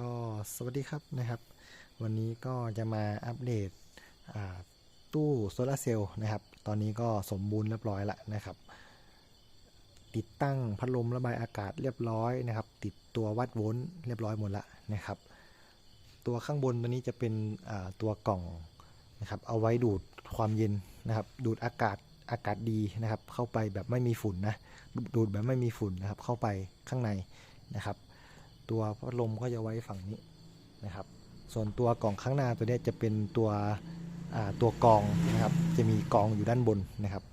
ก็สวัสดีครับนะครับ วันนี้ก็จะมาอัปเดตตู้โซลาเซลล์นะครับ ตอนนี้ก็สมบูรณ์เรียบร้อยแล้วนะครับ ติดตั้งพัดลมระบายอากาศเรียบร้อยนะครับ ติดตัววัดโวลต์เรียบร้อยหมดละนะครับ ตัวข้างบนตัวนี้จะเป็นตัวกล่องนะครับ เอาไว้ดูดความเย็นนะครับ ดูดอากาศอากาศดีนะครับ เข้าไปแบบไม่มีฝุ่นนะดูดแบบไม่มีฝุ่นนะครับ เข้าไปข้างในนะครับ ตัวพัดลมก็จะไว้ฝั่งนี้นะครับ ส่วนตัวกล่องข้างหน้าตัวนี้จะเป็นตัวตัวกองนะครับจะมีกองอยู่ด้านบนนะครับ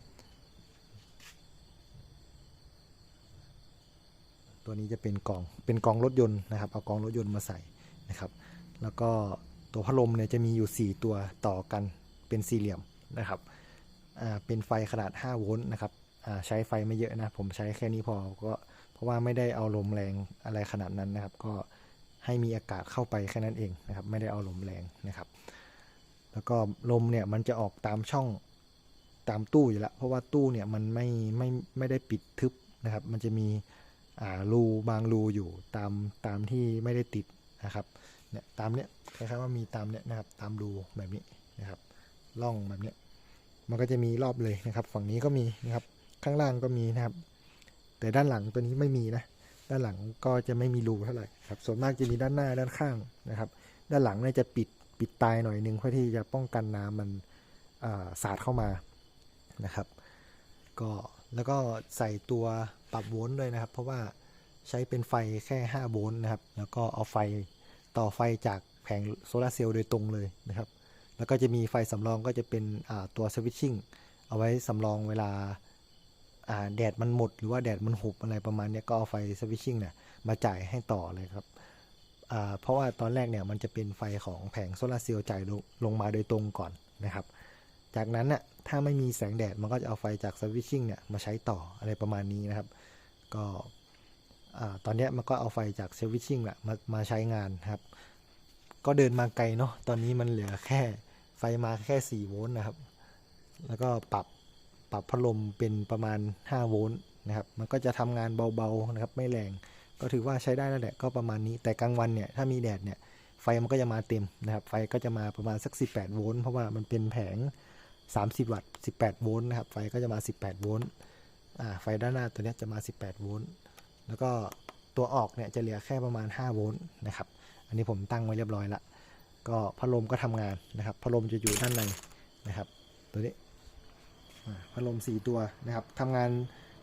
ตัวนี้จะเป็นกองเป็นกองรถยนต์นะครับเอากองรถยนต์มาใส่นะครับ แล้วก็ตัวพัดลมเนี่ยจะมีอยู่ 4 ตัวต่อกันเป็นสี่เหลี่ยมนะครับเป็นไฟขนาด 5 โวลต์นะครับใช้ไฟไม่เยอะนะ ผมใช้แค่นี้พอก็ ราะว่าไม่ได้เอาลมแรงอะไรขนาดนั้นนะครับ ก็ให้มีอากาศเข้าไปแค่นั้นเองนะครับ ไม่ได้เอาลมแรงนะครับ แล้วก็ลมเนี่ยมันจะออกตามช่องตามตู้อยู่แล้ว เพราะว่าตู้เนี่ยมันไม่ไม่ไม่ได้ปิดทึบนะครับ มันจะมีอ่ารูบางรูอยู่ตามตามที่ไม่ได้ติดนะครับเนี่ยตามเนี้ยคล้ายๆว่ามีตามเนี้ยนะครับ ตามรูแบบนี้นะครับร่องแบบเนี้ยมันก็จะมีรอบเลยนะครับ ฝั่งนี้ก็มีนะครับ ข้างล่างก็มีนะครับ แต่ด้านหลังตัวนี้ไม่มีนะ ด้านหลังก็จะไม่มีรูเท่าไหร่ครับ ส่วนมากจะมีด้านหน้าด้านข้างนะครับ ด้านหลังเนี่ยจะปิดปิดตายหน่อยนึงเพื่อที่จะป้องกันน้ำมันสาดเข้ามานะครับ ก็แล้วก็ใส่ตัวปรับโวลต์ด้วยนะครับ เพราะว่าใช้เป็นไฟแค่ 5 โวลต์นะครับ แล้วก็เอาไฟต่อไฟจากแผงโซลาเซลล์โดยตรงเลยนะครับ แล้วก็จะมีไฟสำรองก็จะเป็นตัวสวิตชิ่งเอาไว้สำรองเวลา แดดมันหมดหรือว่าแดดมันหุบอะไรประมาณนี้ก็เอาไฟสวิตชิ่งเนี่ยมาจ่ายให้ต่อเลยครับเพราะว่าตอนแรกเนี่ยมันจะเป็นไฟของแผงโซลาร์เซลล์จ่ายลงลงมาโดยตรงก่อนนะครับ จากนั้นน่ะถ้าไม่มีแสงแดดมันก็จะเอาไฟจากสวิตชิ่งเนี่ยมาใช้ต่ออะไรประมาณนี้นะครับ ก็ตอนนี้มันก็เอาไฟจากสวิตชิ่งแหละมามาใช้งานครับ ก็เดินมาไกลเนาะตอนนี้มันเหลือแค่ไฟมาแค่4โวลต์นะครับ แล้วก็ปรับ ปรับพัดลมเป็นประมาณ 5 โวลต์นะครับ มันก็จะทำงานเบาๆนะครับ ไม่แรง ก็ถือว่าใช้ได้แล้วแหละ ก็ประมาณนี้ แต่กลางวันเนี่ย ถ้ามีแดดเนี่ย ไฟมันก็จะมาเต็มนะครับ ไฟก็จะมาประมาณสัก 18 โวลต์ เพราะว่ามันเป็นแผง 30 วัตต์ 18 โวลต์นะครับ ไฟก็จะมา 18 โวลต์ อ่า ไฟด้านหน้าตัวนี้จะมา 18 โวลต์ แล้วก็ตัวออกเนี่ยจะเหลือแค่ประมาณ 5 โวลต์นะครับ อันนี้ผมตั้งไว้เรียบร้อยละ ก็พัดลมก็ทำงานนะครับ พัดลมจะอยู่ด้านในนะครับ ตัวนี้ พัดลม 4 ตัวนะครับทำงาน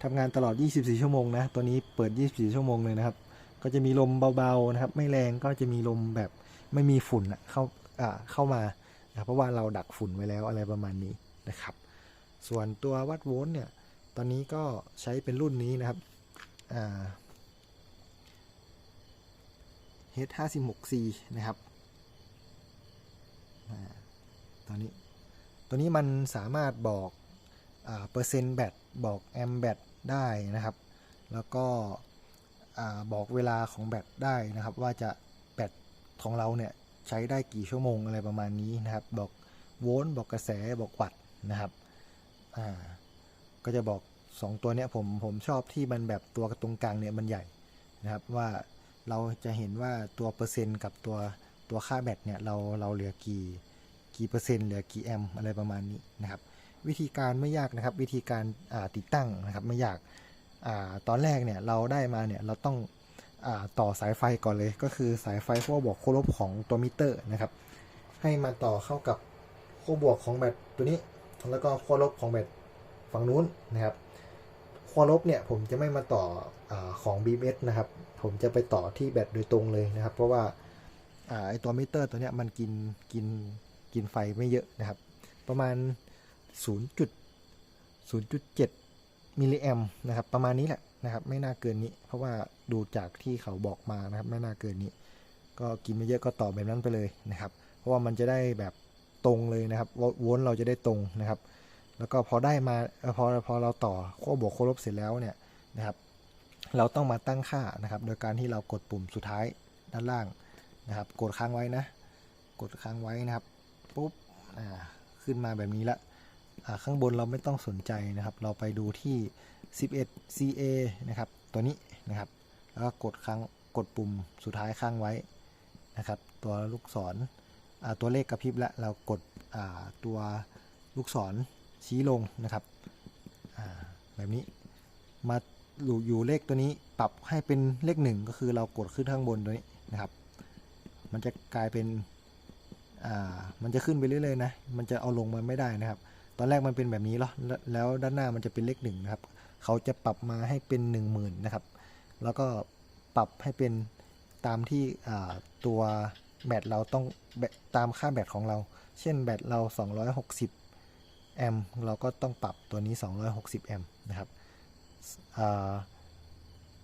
ทำงานตลอด 24 ชั่วโมงนะ ตัวนี้เปิด 24 ชั่วโมงเลยนะครับ ก็จะมีลมเบาๆนะครับ ไม่แรงก็จะมีลมแบบไม่มีฝุ่นอะเข้าอ่าเข้ามานะเพราะว่าเราดักฝุ่นไว้แล้วอะไรประมาณนี้นะครับ ส่วนตัววัดโวลต์เนี่ย ตอนนี้ก็ใช้เป็นรุ่นนี้นะครับอ่า H56C นะครับ ตอนนี้ ตัวนี้มันสามารถบอก เปอร์เซ็นต์แบตบอกแอมแบตได้นะครับ แล้วก็อ่าบอกเวลาของแบตได้นะครับ ว่าจะแบตของเราเนี่ยใช้ได้กี่ชั่วโมงอะไรประมาณนี้นะครับ บอกโวลต์บอกกระแสบอกวัตต์นะครับอ่าก็จะบอก 2 ตัวเนี้ยผมผมชอบที่มันแบบตัวตรงกลางเนี่ยมันใหญ่นะครับว่าเราจะเห็นว่าตัวเปอร์เซ็นต์กับตัวตัวค่าแบตเนี่ยเราเราเหลือกี่กี่เปอร์เซ็นต์เหลือกี่แอมป์อะไรประมาณนี้นะครับ วิธีการไม่ยากนะครับ วิธีการติดตั้งนะครับไม่ยากอตอนแรกเนี่ยเราได้มาเนี่ยเราต้องอต่อสายไฟก่อนเลย ก็คือสายไฟขั้วบวกขั้วลบของตัวมิเตอร์นะครับ ให้มาต่อเข้ากับขั้วบวกของแบตตัวนี้ แล้วก็ขั้วลบของแบตฝั่งนู้นนะครับขั้วลบเนี่ยผมจะไม่มาต่ออของ BMS นะครับ ผมจะไปต่อที่แบตโดยตรงเลยนะครับ เพราะว่าอ่าไอตัวมิเตอร์ตัวเนี้ยมันกินกินกินไฟไม่เยอะนะครับ ประมาณ 0.0.7 มิลลิแอมนะครับประมาณนี้แหละนะครับไม่น่าเกินนี้ เพราะว่าดูจากที่เขาบอกมานะครับไม่น่าเกินนี้ ก็กินไม่เยอะก็ต่อแบบนั้นไปเลยนะครับ เพราะว่ามันจะได้แบบตรงเลยนะครับวโวลต์เราจะได้ตรงนะครับ แล้วก็พอได้มาพอพอเราต่อขั้วบวกขั้วลบเสร็จแล้วเนี่ยนะครับเราต้องมาตั้งค่านะครับ โดยการที่เรากดปุ่มสุดท้ายด้านล่างนะครับ กดค้างไว้นะ กดค้างไว้นะครับปุ๊บอ่าขึ้นมาแบบนี้ละ ข้างบนเราไม่ต้องสนใจนะครับ เราไปดูที่ 11 CA นะครับ ตัวนี้นะครับ แล้วก็กดค้างกดปุ่มสุดท้ายค้างไว้นะครับ ตัวลูกศรตัวเลขกระพริบแล้วเรากดตัวลูกศรชี้ลงนะครับแบบนี้มาอยู่อยู่เลขตัวนี้ปรับให้เป็นเลขหนึ่งก็คือเรากดขึ้นข้างบนตัวนี้นะครับ มันจะกลายเป็นมันจะขึ้นไปเรื่อยๆนะ มันจะเอาลงมาไม่ได้นะครับ ตอนแรกมันเป็นแบบนี้เหรอแล้วแล้วด้านหน้ามันจะเป็นเลขหนึ่งนะครับ เขาจะปรับมาให้เป็น 1 0,000นะครับ แล้วก็ปรับให้เป็นตามที่ตัวแบตเราต้องตามค่าแบตของเรา เช่นแบตเรา 260 แอมป์เราก็ต้องปรับตัวนี้ 260 แอมป์นะครับอ่า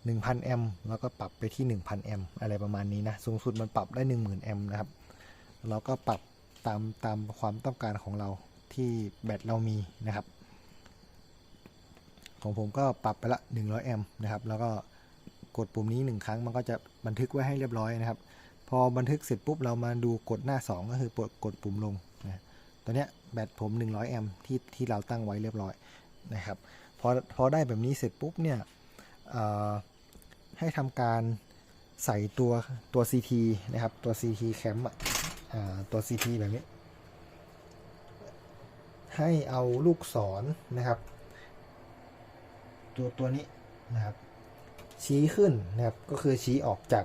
1,000 แอมป์แล้วก็ปรับไปที่ 1,000 แอมป์อะไรประมาณนี้นะ สูงสุดมันปรับได้ 10,000 แอมป์นะครับ เราก็ปรับตามตามความต้องการของเรา ที่แบตเรามีนะครับ ของผมก็ปรับไปละ 100 แอมป์นะครับ แล้วก็กดปุ่มนี้ 1 ครั้งมันก็จะบันทึกไว้ให้เรียบร้อยนะครับ พอบันทึกเสร็จปุ๊บเรามาดูกดหน้า 2 ก็คือกดกดปุ่มลงนะตอนเนี้ยแบตผม 100 แอมป์ที่ที่เราตั้งไว้เรียบร้อยนะครับพอพอได้แบบนี้เสร็จปุ๊บเนี่ยให้ทำการใส่ตัวตัว CT นะครับ ตัว CT cam อะอ่าตัว CT แบบนี้ ให้เอาลูกศรนะครับ ตัวตัวนี้นะครับ ชี้ขึ้นนะครับ ก็คือชี้ออกจาก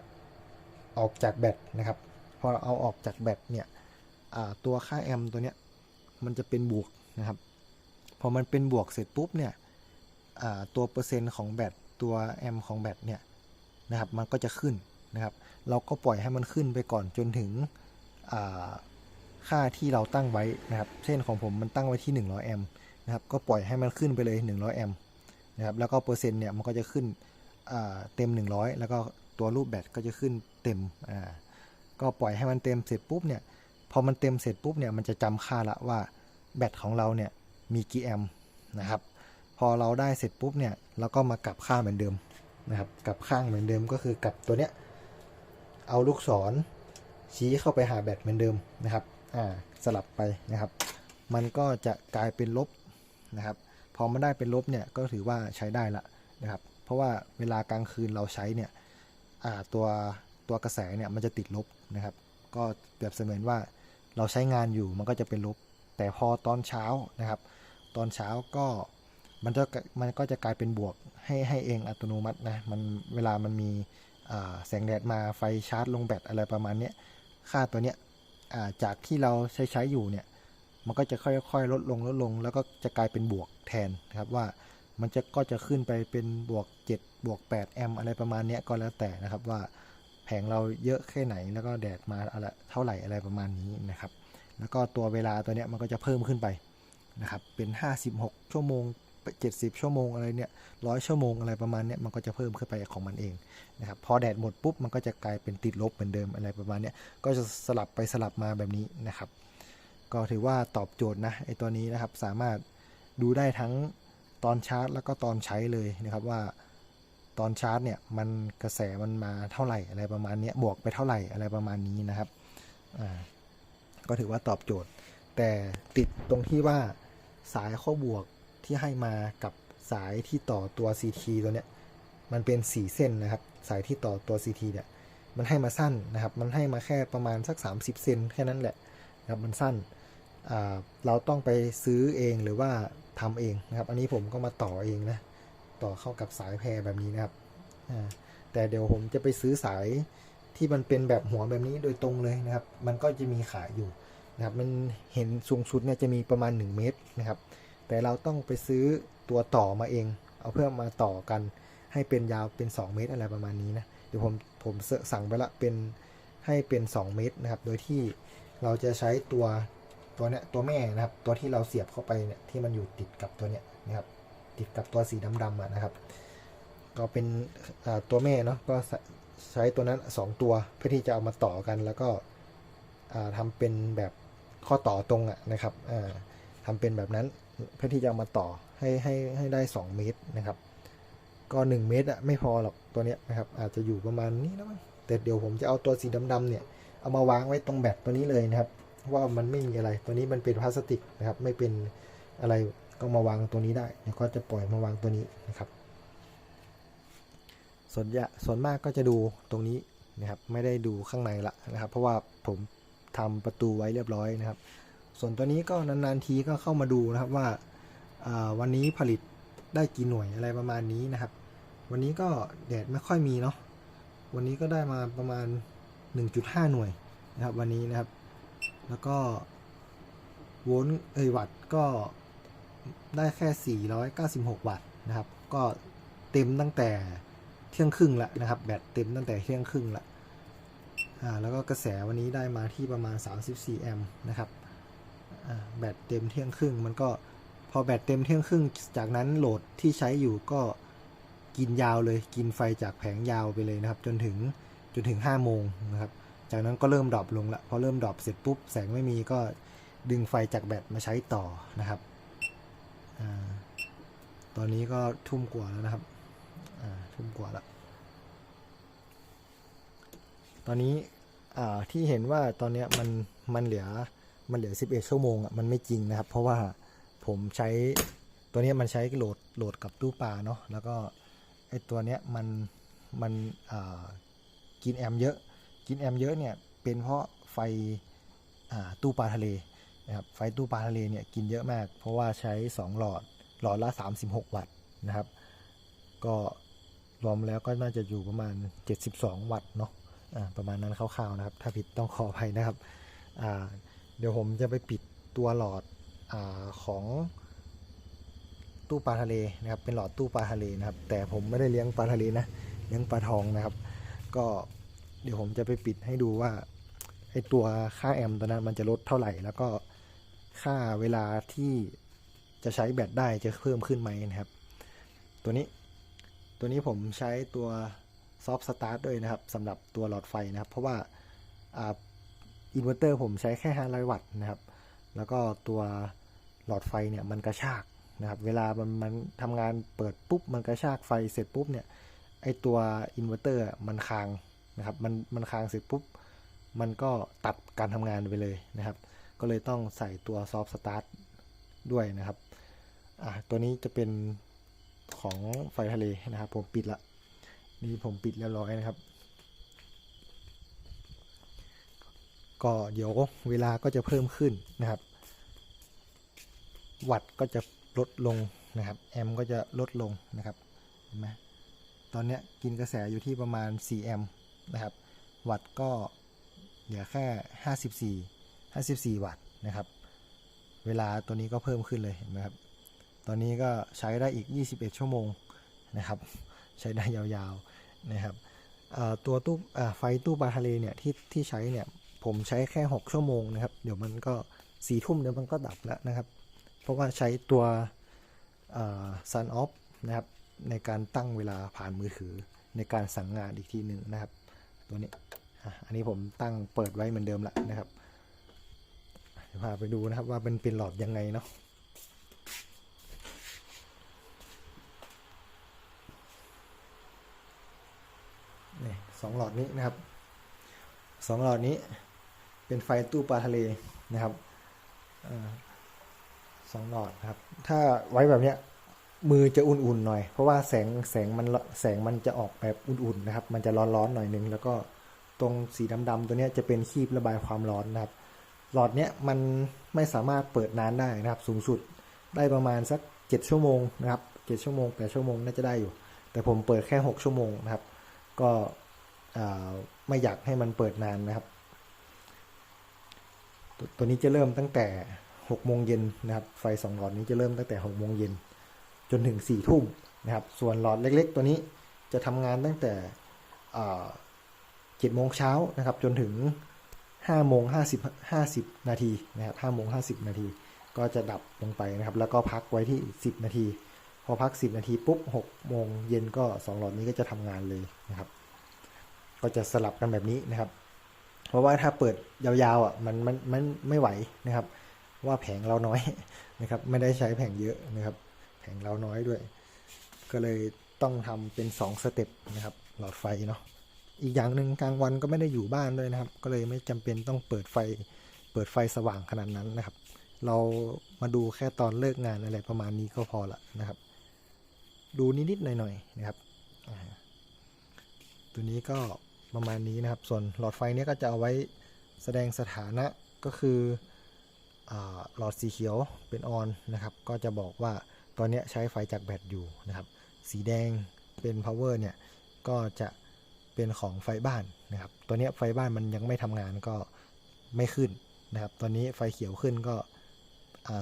ออกจากแบตนะครับ พอเราเอาออกจากแบตเนี่ยตัวค่าแอมตัวเนี้ยมันจะเป็นบวกนะครับ พอมันเป็นบวกเสร็จปุ๊บเนี่ยตัวเปอร์เซ็นต์ของแบตตัวแอมของแบตเนี่ยนะครับ มันก็จะขึ้นนะครับ เราก็ปล่อยให้มันขึ้นไปก่อนจนถึงอ ค่าที่เราตั้งไว้นะครับ เช่นของผมมันตั้งไว้ที่ 100 แอมป์นะครับ ก็ปล่อยให้มันขึ้นไปเลย 100 แอมป์นะครับ แล้วก็เปอร์เซ็นต์เนี่ยมันก็จะขึ้นเต็ม 100 แล้วก็ตัวรูปแบตก็จะขึ้นเต็ม อ่า ก็ปล่อยให้มันเต็มเสร็จปุ๊บเนี่ย พอมันเต็มเสร็จปุ๊บเนี่ย มันจะจำค่าละว่าแบตของเราเนี่ยมีกี่แอมป์นะครับ พอเราได้เสร็จปุ๊บเนี่ยเราก็มากลับค่าเหมือนเดิมนะครับกลับข้างเหมือนเดิมก็คือกลับตัวเนี้ย เอาลูกศรชี้เข้าไปหาแบตเหมือนเดิมนะครับ สลับไปนะครับ มันก็จะกลายเป็นลบนะครับ พอมันได้เป็นลบเนี่ยก็ถือว่าใช้ได้ละนะครับ เพราะว่าเวลากลางคืนเราใช้เนี่ยตัวตัวกระแสเนี่ยมันจะติดลบนะครับ ก็เปรียบเสมือนว่าเราใช้งานอยู่มันก็จะเป็นลบ แต่พอตอนเช้านะครับ ตอนเช้าก็มันจะมันก็จะกลายเป็นบวกให้ให้เองอัตโนมัตินะมันเวลามันมีแสงแดดมาไฟชาร์จลงแบตอะไรประมาณนี้ค่าตัวเนี้ย จากที่เราใช้ใช้อยู่เนี่ย มันก็จะค่อยๆ ลดลงลดลง แล้วก็จะกลายเป็นบวกแทนนะครับว่ามันจะก็จะขึ้นไปเป็นบวก 7 บวก 8 แอมอะไรประมาณนี้ก็แล้วแต่นะครับว่าแผงเราเยอะแค่ไหนแล้วก็แดดมาอะไรเท่าไหร่อะไรประมาณนี้นะครับ แล้วก็ตัวเวลาตัวเนี้ยมันก็จะเพิ่มขึ้นไปนะครับเป็น 56 ชั่วโมง 70 ชั่วโมงอะไรเนี่ยร้อยชั่วโมงอะไรประมาณเนี้ยมันก็จะเพิ่มขึ้นไปของมันเองนะครับพอแดดหมดปุ๊บมันก็จะกลายเป็นติดลบเหมือนเดิมอะไรประมาณเนี้ยก็จะสลับไปสลับมาแบบนี้นะครับก็ถือว่าตอบโจทย์นะไอตัวนี้นะครับสามารถดูได้ทั้งตอนชาร์จแล้วก็ตอนใช้เลยนะครับว่าตอนชาร์จเนี่ยมันกระแสมันมาเท่าไหร่อะไรประมาณเนี้ยบวกไปเท่าไหร่อะไรประมาณนี้นะครับก็ถือว่าตอบโจทย์ แต่ติดตรงที่ว่าสายข้อบวก ที่ให้มากับสายที่ต่อตัว CT ตัวเนี้ยมันเป็น 4 เส้นนะครับ สายที่ต่อตัว CT เนี่ยมันให้มาสั้นนะครับ มันให้มาแค่ประมาณสัก 30 เซนแค่นั้นแหละนะครับมันสั้นเราต้องไปซื้อเองหรือว่าทำเองนะครับ อันนี้ผมก็มาต่อเองนะ ต่อเข้ากับสายแพรแบบนี้นะครับ แต่เดี๋ยวผมจะไปซื้อสายที่มันเป็นแบบหัวแบบนี้โดยตรงเลยนะครับ มันก็จะมีขายอยู่นะครับ มันเห็นสูงสุดเนี่ยจะมีประมาณ 1 เมตรนะครับ แต่เราต้องไปซื้อตัวต่อมาเอง เอาเพื่อมาต่อกัน ให้เป็นยาวเป็น 2 เมตรอะไรประมาณนี้นะ เดี๋ยวผมผมสั่งไปละเป็นให้เป็น 2 เมตรนะครับ โดยที่เราจะใช้ตัวตัวเนี้ยตัวแม่นะครับ ตัวที่เราเสียบเข้าไปเนี่ยที่มันอยู่ติดกับตัวเนี้ยนะครับ ติดกับตัวสีดำๆอะนะครับ ก็เป็นตัวแม่เนาะก็ใช้ตัวนั้น 2 ตัวเพื่อที่จะเอามาต่อกันแล้วก็อ่าทำเป็นแบบข้อต่อตรงอะนะครับอ่าทำเป็นแบบนั้น เพื่อที่จะมาต่อให้ให้ให้ได้ 2 เมตรนะครับ ก็ 1 เมตรอะไม่พอหรอกตัวเนี้ยนะครับอาจจะอยู่ประมาณนี้นะมั้งแต่เดี๋ยวผมจะเอาตัวสีดำๆเนี่ยเอามาวางไว้ตรงแบตตัวนี้เลยนะครับ ว่ามันไม่มีอะไรตัวนี้มันเป็นพลาสติกนะครับไม่เป็นอะไรก็มาวางตัวนี้ได้เดี๋ยวก็จะปล่อยมาวางตัวนี้นะครับส่วนใหญ่ส่วนมากก็จะดูตรงนี้นะครับไม่ได้ดูข้างในละนะครับ เพราะว่าผมทำประตูไว้เรียบร้อยนะครับ ส่วนตัวนี้ก็นานๆทีก็เข้ามาดูนะครับว่าวันนี้ผลิตได้กี่หน่วยอะไรประมาณนี้นะครับ วันนี้ก็แดดไม่ค่อยมีเนาะวันนี้ก็ได้มาประมาณ 1.5 หน่วยนะครับ วันนี้นะครับ แล้วก็โวลต์เอยวัตต์ก็ได้แค่ 496 วัตต์นะครับ ก็เต็มตั้งแต่เที่ยงครึ่งละนะครับ แบตเต็มตั้งแต่เที่ยงครึ่งละอ่าแล้วก็กระแสวันนี้ได้มาที่ประมาณ 34 แอมป์นะครับ แบตเต็มเที่ยงครึ่ง มันก็พอแบตเต็มเที่ยงครึ่ง จากนั้นโหลดที่ใช้อยู่ก็กินยาวเลยกินไฟจากแผงยาวไปเลยนะครับ จนถึงจนถึง5โมงนะครับ จากนั้นก็เริ่มดรอปลงละพอเริ่มดรอปเสร็จปุ๊บแสงไม่มีก็ดึงไฟจากแบตมาใช้ต่อนะครับอตอนนี้ก็ทุ่มกว่าแล้วนะครับทุ่มกว่าแล้วตอนนี้ที่เห็นว่าตอนเนี้ยมันมันเหลือ มันเหลือ 11 ชั่วโมงอะมันไม่จริงนะครับ เพราะว่าผมใช้ตัวนี้มันใช้โหลดโหลดกับตู้ปลาเนาะแล้วก็ไอตัวเนี้ยมันมันกินแอมเยอะ กินแอมเยอะเนี่ยเป็นเพราะไฟตู้ปลาทะเลนะครับไฟตู้ปลาทะเลเนี่ยกินเยอะมาก เพราะว่าใช้ 2 หลอดหลอดละ 36 วัตต์นะครับ ก็รวมแล้วก็น่าจะอยู่ประมาณ 72 วัตต์เนาะอ่าประมาณนั้นคร่าวๆนะครับ ถ้าผิดต้องขออภัยนะครับอ่า เดี๋ยวผมจะไปปิดตัวหลอดอของตู้ปลาทะเลนะครับ เป็นหลอดตู้ปลาทะเลนะครับ แต่ผมไม่ได้เลี้ยงปลาทะเลนะ เลี้ยงปลาทองนะครับ ก็เดี๋ยวผมจะไปปิดให้ดูว่าไอตัวค่าแอมป์ตัวนั้นมันจะลดเท่าไหร่ แล้วก็ค่าเวลาที่จะใช้แบตได้จะเพิ่มขึ้นไหมนะครับ ตัวนี้ตัวนี้ผมใช้ตัวซอฟต์สตาร์ทด้วยนะครับสำหรับตัวหลอดไฟนะครับ เพราะว่า อินเวอร์เตอร์ผมใช้แค่ 500 วัตต์นะครับ แล้วก็ตัวหลอดไฟเนี่ยมันกระชากนะครับ เวลามันมันทำงานเปิดปุ๊บมันกระชากไฟเสร็จปุ๊บเนี่ยไอตัวอินเวอร์เตอร์มันค้างนะครับ มันมันค้างเสร็จปุ๊บมันก็ตัดการทำงานไปเลยนะครับ ก็เลยต้องใส่ตัวซอฟต์สตาร์ทด้วยนะครับอะตัวนี้จะเป็นของไฟทะเลนะครับ ผมปิดละนี่ผมปิดเรียบร้อยนะครับ ก็เดี๋ยวเวลาก็จะเพิ่มขึ้นนะครับ วัตต์ก็จะลดลงนะครับ แอมป์ก็จะลดลงนะครับเห็นไหมตอนนี้กินกระแสอยู่ที่ประมาณ 4 แอมป์นะครับ วัตต์ก็เหลือแค่ 54 54 วัตต์นะครับ เวลาตัวนี้ก็เพิ่มขึ้นเลยเห็นไหมครับ ตอนนี้ก็ใช้ได้อีก 21 ชั่วโมงนะครับ ใช้ได้ยาวๆนะครับตัวตู้ไฟตู้ปลาทะเลเนี่ยที่ที่ใช้เนี่ย ผมใช้แค่ 6 ชั่วโมงนะครับ เดี๋ยวมันก็สี่ทุ่มเดี๋ยวมันก็ดับแล้วนะครับ เพราะว่าใช้ตัวซันออฟนะครับ ในการตั้งเวลาผ่านมือถือในการสั่งงานอีกทีหนึ่งนะครับ ตัวนี้อันนี้ผมตั้งเปิดไว้เหมือนเดิมละนะครับเดี๋ยวพาไปดูนะครับว่าเป็นเป็นหลอดยังไงเนาะนี่สองหลอดนี้นะครับสองหลอดนี้ เป็นไฟตู้ปลาทะเลนะครับอสองหลอดครับ ถ้าไว้แบบเนี้ยมือจะอุ่นๆหน่อย เพราะว่าแสงแสงมันแสงมันจะออกแบบอุ่นๆนะครับ มันจะร้อนๆหน่อยนึง แล้วก็ตรงสีดำๆตัวเนี้ยจะเป็นคีบระบายความร้อนนะครับ หลอดเนี้ยมันไม่สามารถเปิดนานได้นะครับ สูงสุดได้ประมาณสักเจ็ดชั่วโมงนะครับเจ็ดชั่วโมงแปดชั่วโมงน่าจะได้อยู่ แต่ผมเปิดแค่หกชั่วโมงนะครับ ก็ไม่อยากให้มันเปิดนานนะครับ ตตัวนี้จะเริ่มตั้งแต่หกโมงเย็นนะครับ ไฟสองหลอดนี้จะเริ่มตั้งแต่หกโมงเย็นจนถึงสี่ทุ่มนะครับ ส่วนหลอดเล็ก ๆ ตัวนี้จะทำงานตั้งแต่เจ็ดโมงเช้านะครับ จนถึงห้าโมงห้าสิบห้าสิบนาทีนะครับห้าโมงห้าสิบนาที ก็จะดับลงไปนะครับ แล้วก็พักไว้ที่สิบนาที พอพักสิบนาทีปุ๊บหกโมงเย็นก็สองหลอดนี้ก็จะทำงานเลยนะครับ ก็จะสลับกันแบบนี้นะครับ เพราะว่าถ้าเปิดยาวๆอะมันมันมันไม่ไหวนะครับ ว่าแผงเราน้อยนะครับ ไม่ได้ใช้แผงเยอะนะครับ แผงเราน้อยด้วย ก็เลยต้องทำเป็นสองสเต็ปนะครับ หลอดไฟเนาะอีกอย่างหนึ่งกลางวันก็ไม่ได้อยู่บ้านด้วยนะครับ ก็เลยไม่จำเป็นต้องเปิดไฟ เปิดไฟสว่างขนาดนั้นนะครับ เรามาดูแค่ตอนเลิกงานอะไรประมาณนี้ก็พอละนะครับ ดูนิดๆหน่อยๆนะครับตัวนี้ก็ ประมาณนี้นะครับ ส่วนหลอดไฟนี้ก็จะเอาไว้แสดงสถานะก็คืออหลอดสีเขียวเป็นออนนะครับ ก็จะบอกว่าตอนนี้ใช้ไฟจากแบตอยู่นะครับ สีแดงเป็น power เนี่ย ก็จะเป็นของไฟบ้านนะครับ ตัวนี้ไฟบ้านมันยังไม่ทำงานก็ไม่ขึ้นนะครับ ตอนนี้ไฟเขียวขึ้นก็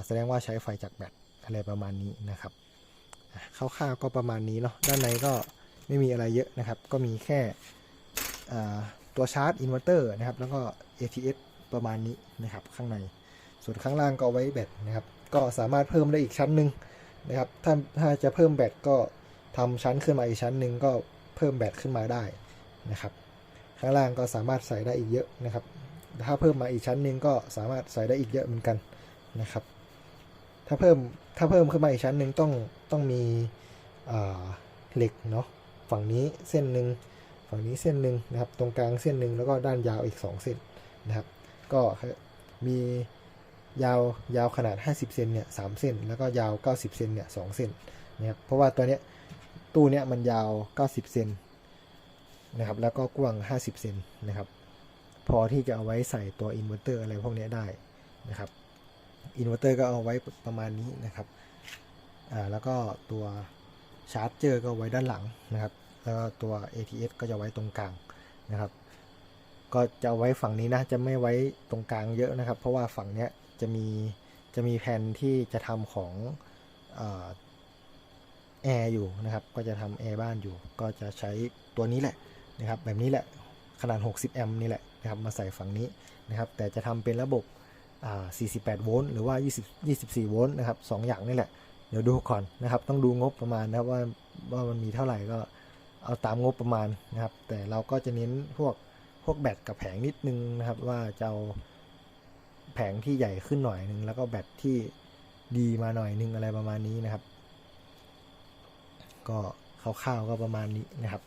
แสดงว่าใช้ไฟจากแบตอะไรประมาณนี้นะครับคร่าวๆก็ประมาณนี้เนาะ ด้านในก็ไม่มีอะไรเยอะนะครับ ก็มีแค่ ตัวชาร์จอินเวอร์เตอร์นะครับ แล้วก็ ATS ประมาณนี้นะครับข้างใน ส่วนข้างล่างก็ไว้แบตนะครับ ก็สามารถเพิ่มได้อีกชั้นหนึ่งนะครับ ถ้าถ้าจะเพิ่มแบตก็ทำชั้นขึ้นมาอีกชั้นหนึ่งก็เพิ่มแบตขึ้นมาได้นะครับ ข้างล่างก็สามารถใส่ได้อีกเยอะนะครับ ถ้าเพิ่มมาอีกชั้นหนึ่งก็สามารถใส่ได้อีกเยอะเหมือนกันนะครับ ถ้าเพิ่มถ้าเพิ่มขึ้นมาอีกชั้นหนึ่งต้องต้องมีเหล็กเนาะฝั่งนี้เส้นหนึ่ง ฝั่งนี้เส้นหนึ่งนะครับ ตรงกลางเส้นหนึ่งแล้วก็ด้านยาวอีก 2 เส้นนะครับ ก็มียาวยาวขนาด 50 เซนเนี่ยสเส้น แล้วก็ยาว 90 เซนเนี่ยสเส้นนะครับ เพราะว่าตัวเนี้ยตู้เนี้ยมันยาว 90 เซนนะครับ แล้วก็กว้าง 50 เซนนะครับ พอที่จะเอาไว้ใส่ตัวอินเวอร์เตอร์อะไรพวกนี้ได้นะครับ อินเวอร์เตอร์ก็เอาไว้ประมาณนี้นะครับ อ่า แล้วก็ตัวชาร์จเจอร์ก็ไว้ด้านหลังนะครับ แล้วตัว ATS ก็จะไว้ตรงกลางนะครับ ก็จะไว้ฝั่งนี้นะ จะไม่ไว้ตรงกลางเยอะนะครับ เพราะว่าฝั่งเนี้ยจะมีจะมีแผนที่จะทำของแอร์อยู่นะครับ ก็จะทำแอร์บ้านอยู่ ก็จะใช้ตัวนี้แหละนะครับ แบบนี้แหละ ขนาด 60 แอมป์นี่แหละนะครับ มาใส่ฝั่งนี้นะครับ แต่จะทำเป็นระบบอ่า48 โวลต์ หรือว่า 20 24 โวลต์นะครับสองอย่างนี่แหละ เดี๋ยวดูก่อนนะครับ ต้องดูงบประมาณนะครับว่าว่ามันมีเท่าไหร่ก็ เอาตามงบประมาณนะครับ แต่เราก็จะเน้นพวกพวกแบตกับแผงนิดนึงนะครับ ว่าจะเอาแผงที่ใหญ่ขึ้นหน่อยนึง แล้วก็แบตที่ดีมาหน่อยนึงอะไรประมาณนี้นะครับ ก็คร่าวๆก็ประมาณนี้นะครับ